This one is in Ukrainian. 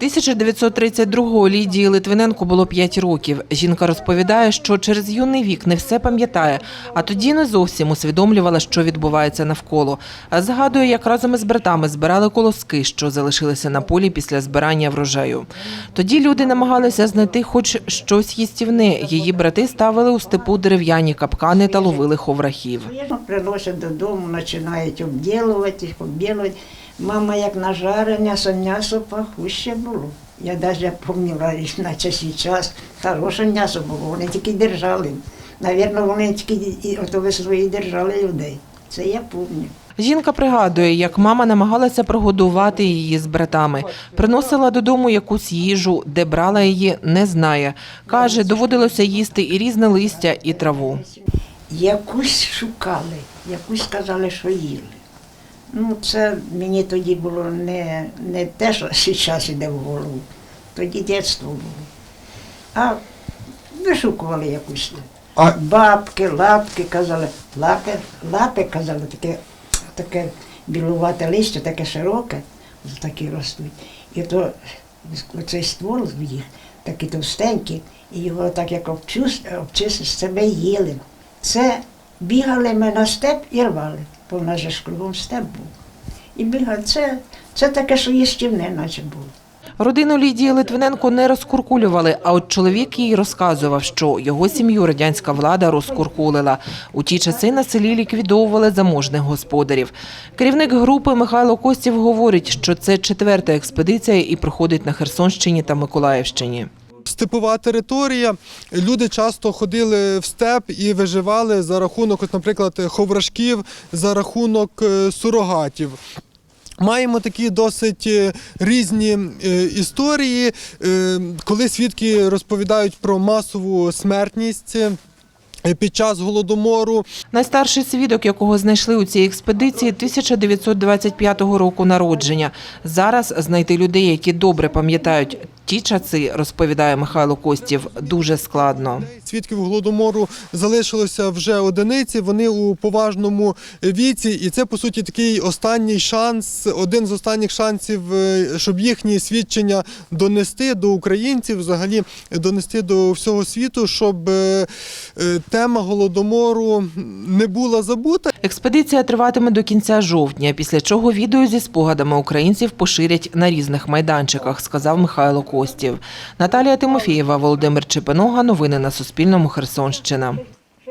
1932-го Лідії Литвиненко було 5 років. Жінка розповідає, що через юний вік не все пам'ятає, а тоді не зовсім усвідомлювала, що відбувається навколо. Згадує, як разом із братами збирали колоски, що залишилися на полі після збирання врожаю. Тоді люди намагалися знайти хоч щось їстівне. Її брати ставили у степу дерев'яні капкани та ловили ховрахів. Приносять додому, починають обділувати, обділувати. Мама як нажаре м'ясо, м'ясо пахуще було. Я навіть пам'ятаю, наче зараз хороше м'ясо було, вони тільки держали. Навірно, вони тільки і ото свої держали людей. Це я пам'ятаю. Жінка пригадує, як мама намагалася прогодувати її з братами. Приносила додому якусь їжу, де брала її, не знає. Каже, доводилося їсти і різне листя, і траву. Якусь шукали, якусь сказали, що їли. Ну, це мені тоді було не, не те, що зараз йде в голову. Тоді дитинство було. А вишукували якусь. А- Бабки, лапки казали, лапи, лапи казали, таке, таке білувате листя, таке широке, такі ростуть. І то оцей ствол в їх, такий товстенький, і його так як з себе їли. Це бігали ми на степ і рвали, бо в нас же ж кругом степ був. І бігали, це, це таке, що їстівне, наче було. Родину Лідії Литвиненко не розкуркулювали, а от чоловік їй розказував, що його сім'ю радянська влада розкуркулила. У ті часи на селі ліквідовували заможних господарів. Керівник групи Михайло Костів говорить, що це четверта експедиція і проходить на Херсонщині та Миколаївщині. Степова територія. Люди часто ходили в степ і виживали за рахунок, от, наприклад, ховрашків, за рахунок е, сурогатів. Маємо такі досить е, різні е, історії, коли свідки розповідають про масову смертність під час голодомору. Найстарший свідок, якого знайшли у цій експедиції, 1925 року народження. Зараз знайти людей, які добре пам'ятають ті часи, розповідає Михайло Костів, дуже складно. Свідків голодомору залишилося вже одиниці. Вони у поважному віці, і це по суті такий останній шанс, один з останніх шансів, е, щоб їхні свідчення донести до українців, взагалі донести до всього світу, щоб е, е, тема голодомору не була забута. Експедиція триватиме до кінця жовтня, після чого відео зі спогадами українців поширять на різних майданчиках, сказав Михайло Костів. Наталія Тимофієва, Володимир Чепенога. Новини на Суспільному. Херсонщина.